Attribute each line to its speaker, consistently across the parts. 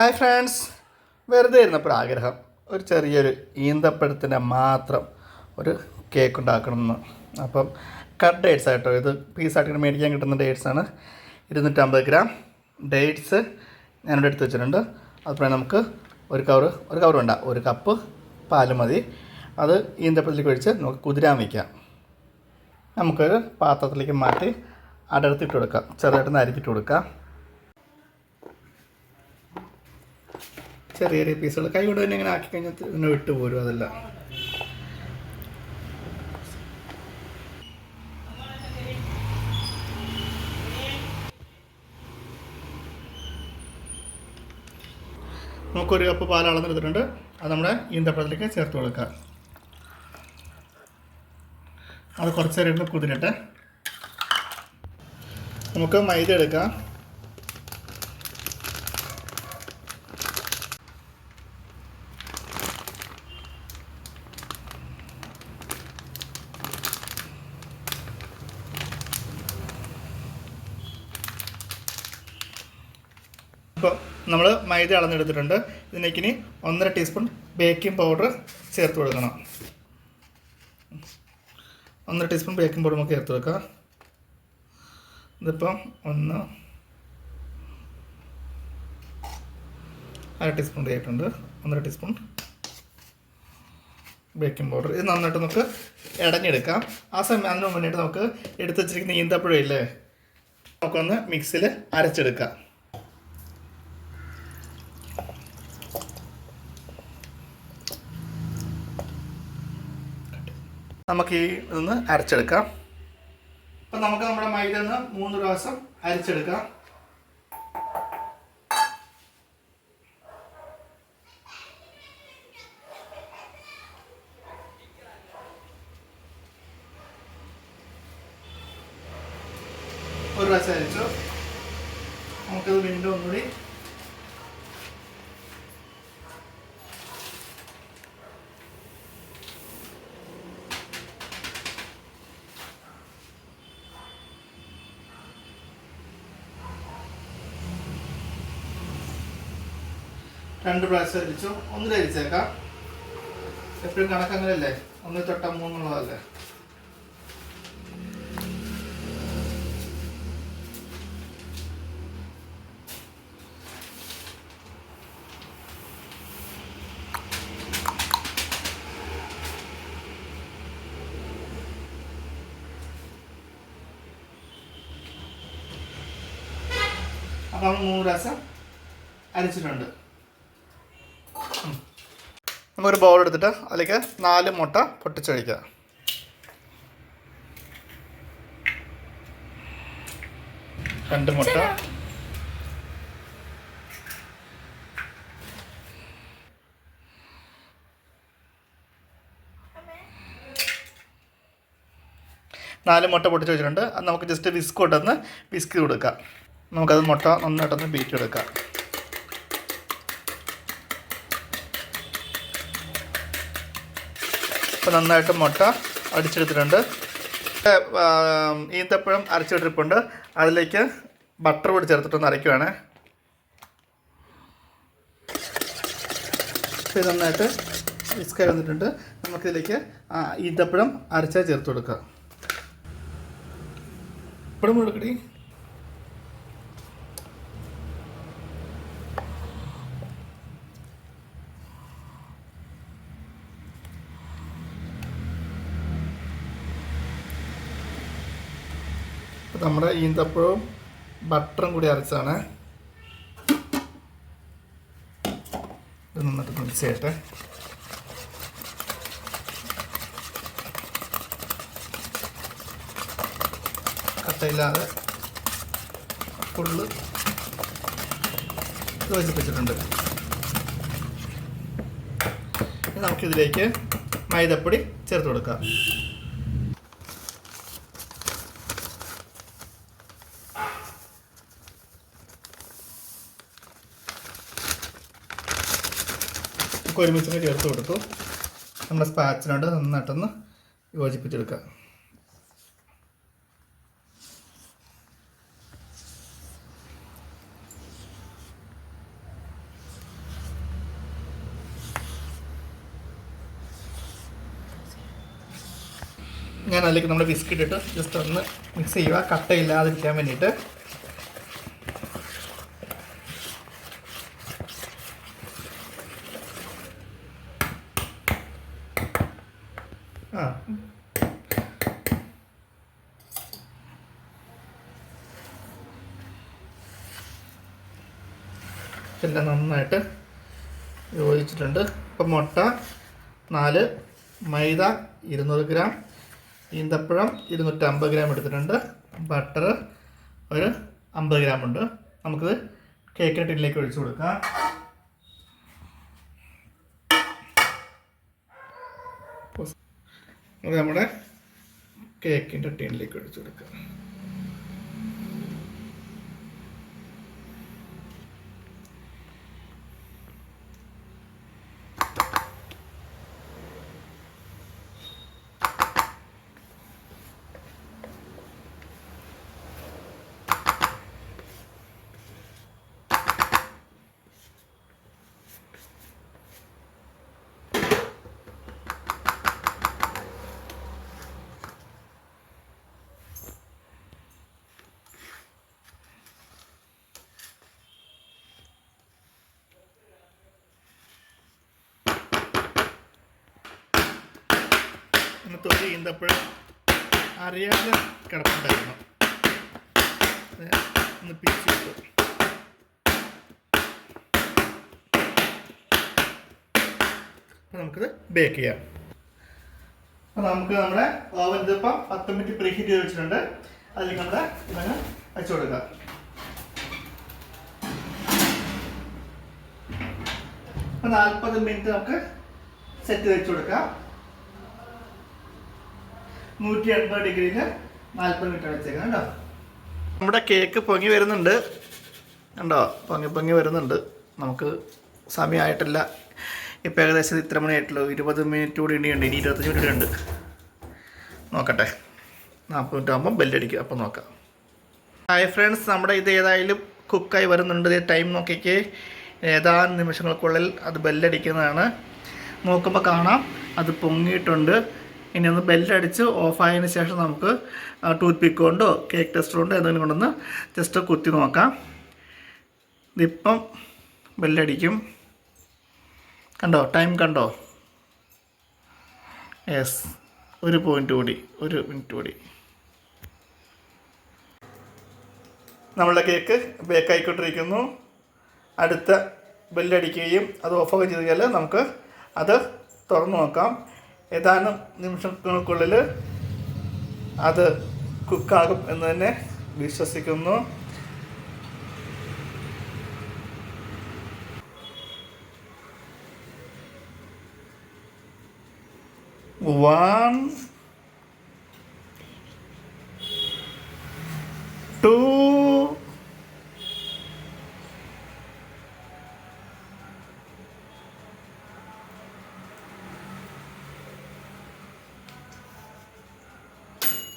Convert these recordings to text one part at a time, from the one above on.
Speaker 1: Hi friends വെറുതെ ഇരുന്നപ്പോൾ ആഗ്രഹം ഒരു ചെറിയൊരു ഈന്തപ്പഴത്തിന്റെ മാത്രം ഒരു കേക്ക് ഉണ്ടാക്കണമെന്ന്. അപ്പം കട്ട് ഡേറ്റ്സ് ആയിട്ടോ ഇത് പീസായിട്ട് മേടിക്കാൻ കിട്ടുന്ന ഡേറ്റ്സ് ആണ്. ഇരുന്നൂറ്റമ്പത് ഗ്രാം ഡേറ്റ്സ് ഞാനിവിടെ എടുത്ത് വെച്ചിട്ടുണ്ട്. അതുപോലെ നമുക്ക് ഒരു കവറ് ഒരു കവർ വേണ്ട ഒരു കപ്പ് പാൽ മതി. അത് ഈന്തപ്പഴത്തിലേക്ക് ഒഴിച്ച് നമുക്ക് കുതിരാൻ വയ്ക്കാം നമുക്കൊരു പാത്രത്തിലേക്ക് മാറ്റി അടർത്തിട്ട് കൊടുക്കാം ചെറുതായിട്ടൊന്ന് അരിഞ്ഞിട്ട് കൊടുക്കാം. ചെറിയ ചെറിയ പീസുകൾ കൈ കൊണ്ട് തന്നെ ഇങ്ങനെ ആക്കി കഴിഞ്ഞാൽ വിട്ടു പോരും അതെല്ലാം. നമുക്കൊരു കപ്പ് പാൽ അളന്നെടുത്തിട്ടുണ്ട്. അത് നമ്മുടെ ഈന്തപ്പഴത്തിലേക്ക് ചേർത്ത് കൊടുക്കാം. അത് കുറച്ച് നേരം കുതിരട്ടെ. നമുക്ക് മൈദ എടുക്കാം ഇപ്പോൾ നമ്മൾ മൈദ അളന്നെടുത്തിട്ടുണ്ട്. ഇതിലേക്ക് ഇനി ഒന്നര ടീസ്പൂൺ ബേക്കിംഗ് പൗഡർ ചേർത്ത് കൊടുക്കണം. ഒന്നര ടീസ്പൂൺ ബേക്കിംഗ് പൗഡർ നമുക്ക് ചേർത്ത് വെക്കാം ഇതിപ്പം ഒന്ന് അര ടീസ്പൂൺ ആയിട്ടുണ്ട് ഒന്നര ടീസ്പൂൺ ബേക്കിംഗ് പൗഡർ ഇത് നന്നായിട്ട് നമുക്ക് ഇടഞ്ഞെടുക്കാം. ആ സമയം അതിന് മുന്നേ നമുക്ക് എടുത്ത് വെച്ചിരിക്കുന്ന ഈന്തപ്പഴം ഇല്ലേ? നമുക്കൊന്ന് മിക്സിയിൽ അരച്ചെടുക്കാം. നമുക്ക് ഈ ഇതൊന്ന് അരച്ചെടുക്കാം. അപ്പം നമുക്ക് നമ്മുടെ മൈദ ഒന്ന് മൂന്ന് പ്രാവശ്യം അരച്ചെടുക്കാം. ഒരു പ്രാവശ്യം അരിച്ചു. നമുക്കത് വീണ്ടും ഒന്നുകൂടി രണ്ട് പ്രാവശ്യം അരിച്ചു ഒന്നിൽ അരിച്ചേക്കാം എപ്പോഴും കണക്കങ്ങനല്ലേ? ഒന്ന് തൊട്ട മൂന്നുള്ളതല്ലേ? അപ്പം നമ്മൾ മൂന്ന് പ്രാവശ്യം അരിച്ചിട്ടുണ്ട്. നമുക്കൊരു ബൗൾ എടുത്തിട്ട് അതിലേക്ക് നാല് മുട്ട പൊട്ടിച്ചൊഴിക്കുക രണ്ട് മുട്ട. നാല് മുട്ട പൊട്ടിച്ച് വെച്ചിട്ടുണ്ട്. അത് നമുക്ക് ജസ്റ്റ് വിസ്ക് കൊണ്ടൊന്ന് വിസ്ക് കൊടുക്കാം. നമുക്കത് മുട്ട നന്നായിട്ടൊന്ന് ബീറ്റ് എടുക്കാം ഇപ്പോൾ നന്നായിട്ട് മുട്ട അടിച്ചെടുത്തിട്ടുണ്ട്. ഈന്തപ്പഴം അരച്ചെടുത്തിട്ടുണ്ട് അതിലേക്ക് ബട്ടർ കൂടി ചേർത്തിട്ടൊന്ന് അരയ്ക്കുവാണ്. ഇത് നന്നായിട്ട് വിസ്കായി വന്നിട്ടുണ്ട്. നമുക്കിതിലേക്ക് ഈന്തപ്പഴം അരച്ചാൽ ചേർത്ത് കൊടുക്കാം. ഇപ്പോഴും കൊടുക്കടി. നമ്മുടെ ഈന്തപ്പഴവും ബട്ടറും കൂടി അരച്ചാണ്. ഇത് നന്നായിട്ട് മിക്സ് ചെയ്യട്ടെ. കട്ടയില്ലാതെ ഫുള്ള് യോജിപ്പിച്ചിട്ടുണ്ട് നമുക്കിതിലേക്ക് മൈദപ്പൊടി ചേർത്ത് കൊടുക്കാം. ഒരുമിച്ചൊന്ന് ചേർത്ത് കൊടുത്തു. നമ്മുടെ സ്പാച്ചിനോട് നന്നായിട്ടൊന്ന് യോജിപ്പിച്ചെടുക്കുക. ഞാൻ അതിലേക്ക് നമ്മുടെ ബിസ്ക്കറ്റ് ഇട്ട് ജസ്റ്റ് ഒന്ന് മിക്സ് ചെയ്യുക. കട്ടയില്ലാതിരിക്കാൻ വേണ്ടിയിട്ട് ആ. നന്നായിട്ട് യോജിച്ചിട്ടുണ്ട്. ഇപ്പം മുട്ട നാല് മൈദ ഇരുന്നൂറ് ഗ്രാം ഈന്തപ്പഴം ഇരുന്നൂറ്റമ്പത് ഗ്രാം എടുത്തിട്ടുണ്ട്. ബട്ടർ ഒരു അമ്പത് ഗ്രാം ഉണ്ട്. നമുക്കിത് കേക്കിന്റെ ടിന്നിലേക്ക് ഒഴിച്ചു കൊടുക്കാം. നമ്മുടെ കേക്കിന്റെ ടീനിലേക്ക് ഒഴിച്ചു കൊടുക്കാം ഈന്തപ്പഴം അറിയാതെ കിടപ്പുണ്ടായിരുന്നു. ഒന്ന് പിച്ചിട്ടു അപ്പം നമുക്കിത് ബേക്ക് ചെയ്യാം. അപ്പം നമുക്ക് നമ്മുടെ ഓവൻ ഇതിപ്പം പത്ത് മിനിറ്റ് പ്രീ ഹീറ്റ് ചെയ്ത് വെച്ചിട്ടുണ്ട്. അതിൽ നമ്മുടെ ഇതങ്ങ് അയച്ചു കൊടുക്കാം അപ്പം നാൽപ്പത് മിനിറ്റ് നമുക്ക് സെറ്റ് വെച്ച് കൊടുക്കാം. നൂറ്റി എൺപത് ഡിഗ്രിയിൽ നാൽപ്പത് മിനിറ്റ് വെച്ചേക്കാം കേട്ടോ. നമ്മുടെ കേക്ക് പൊങ്ങി വരുന്നുണ്ട്. കണ്ടോ? പൊങ്ങി പൊങ്ങി വരുന്നുണ്ട്. നമുക്ക് സമയമായിട്ടില്ല. ഇപ്പോൾ ഏകദേശം ഇത്ര മണിയായിട്ടുള്ളൂ. ഇരുപത് മിനിറ്റ് കൂടി ഇനിയുണ്ട്. ഇനി ഇരുപത്തഞ്ച് മിനിറ്റ് ഉണ്ട്. നോക്കട്ടെ. നാൽപ്പത് മിനിറ്റ് ആകുമ്പോൾ ബെല്ലടിക്കും അപ്പോൾ നോക്കാം. ഹായ് ഫ്രണ്ട്സ് നമ്മുടെ ഇത് ഏതായാലും കുക്കായി വരുന്നുണ്ട്. ടൈം നോക്കിക്കേ. ഏതാനും നിമിഷങ്ങൾക്കുള്ളിൽ അത് ബെല്ലടിക്കുന്നതാണ് നോക്കുമ്പോൾ കാണാം. അത് പൊങ്ങിയിട്ടുണ്ട്. ഇനി ഒന്ന് ബെല്ലടിച്ച് ഓഫായതിനു ശേഷം നമുക്ക് ടൂത്ത് പിക്ക് കൊണ്ടോ കേക്ക് ടെസ്റ്റർ കൊണ്ടോ എന്തെങ്കിലും കൊണ്ടൊന്ന് ജസ്റ്റ് കുത്തി നോക്കാം. ഇതിപ്പം ബെല്ലടിക്കും. കണ്ടോ? ടൈം കണ്ടോ? യെസ് ഒരു പോയിന്റ് കൂടി ഒരു മിനിറ്റ് കൂടി. നമ്മളുടെ കേക്ക് ബേക്ക് ആയിക്കൊണ്ടിരിക്കുന്നു അടുത്ത ബെല്ലടിക്കുകയും അത് ഓഫ് ചെയ്ത് കഴിഞ്ഞാൽ നമുക്ക് അത് തുറന്നു നോക്കാം. ഏതാനും നിമിഷങ്ങൾക്കുള്ളിൽ അത് കുക്കാകും എന്ന് തന്നെ വിശ്വസിക്കുന്നു. One,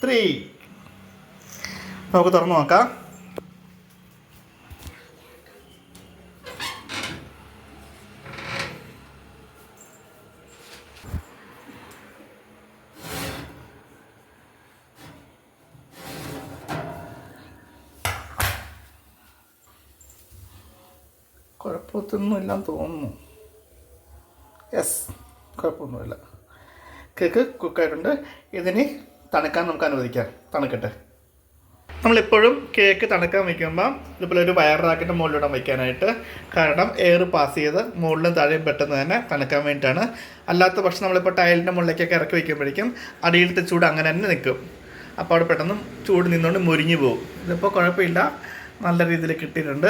Speaker 1: three. നമുക്ക് തുറന്നു നോക്കാം. കുഴപ്പമൊന്നുമില്ലെന്ന് തോന്നുന്നു. യെസ് കുഴപ്പമൊന്നുമില്ല. കേക്ക് കുക്കായിട്ടുണ്ട് ഇതിന് തണുക്കാൻ നമുക്ക് അനുവദിക്കാം. തണുക്കട്ടെ. നമ്മളിപ്പോഴും കേക്ക് തണുക്കാൻ വയ്ക്കുമ്പോൾ ഇതുപോലെ ഒരു വയർ റാക്കിന്റെ മുകളിലിടാൻ വയ്ക്കാനായിട്ട് കാരണം എയർ പാസ് ചെയ്ത് മുകളിലും താഴെയും പെട്ടെന്ന് തന്നെ തണുക്കാൻ വേണ്ടിയിട്ടാണ്. അല്ലാത്ത പക്ഷം നമ്മളിപ്പോൾ ടൈലിന്റെ മുകളിലേക്കൊക്കെ ഇറക്കി വയ്ക്കുമ്പോഴേക്കും അടിയിലത്തെ ചൂട് അങ്ങനെ തന്നെ നിൽക്കും. അപ്പോൾ അവിടെ പെട്ടെന്ന് ചൂട് നിന്നുകൊണ്ട് മുരിഞ്ഞു പോകും. ഇതിപ്പോൾ കുഴപ്പമില്ല. നല്ല രീതിയിൽ കിട്ടിയിട്ടുണ്ട്.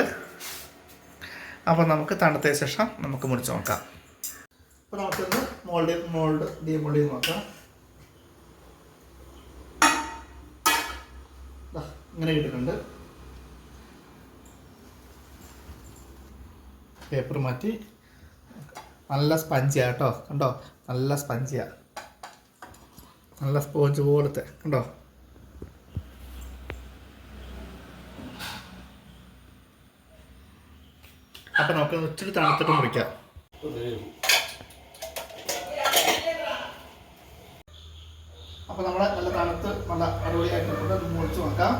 Speaker 1: അപ്പോൾ നമുക്ക് തണുത്തതിന് ശേഷം നമുക്ക് മുറിച്ച് നോക്കാം. അപ്പോൾ നമുക്കൊന്ന് മോൾഡ് മോൾഡ് ഡീമോൾഡ് നോക്കാം. ഇങ്ങനെ ഇട്ടിട്ടുണ്ട്. പേപ്പർ മാറ്റി. നല്ല സ്പഞ്ചിയാ കേട്ടോ. കണ്ടോ? നല്ല സ്പഞ്ചിയാ. നല്ല സ്പോഞ്ച് പോലത്തെ. കണ്ടോ? അപ്പം നമുക്ക് ഒത്തിരി തണുത്തിട്ട് മുറിക്കാം. അപ്പോൾ നമ്മൾ നല്ല തണുത്ത് നല്ല അടിപൊളിയായിട്ടുണ്ട്. അത് മുറിച്ച് നോക്കാം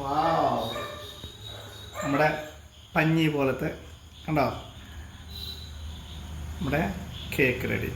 Speaker 1: വാവ് നമ്മുടെ പഞ്ഞി പോലത്തെ കണ്ടോ? നമ്മുടെ കേക്ക് റെഡി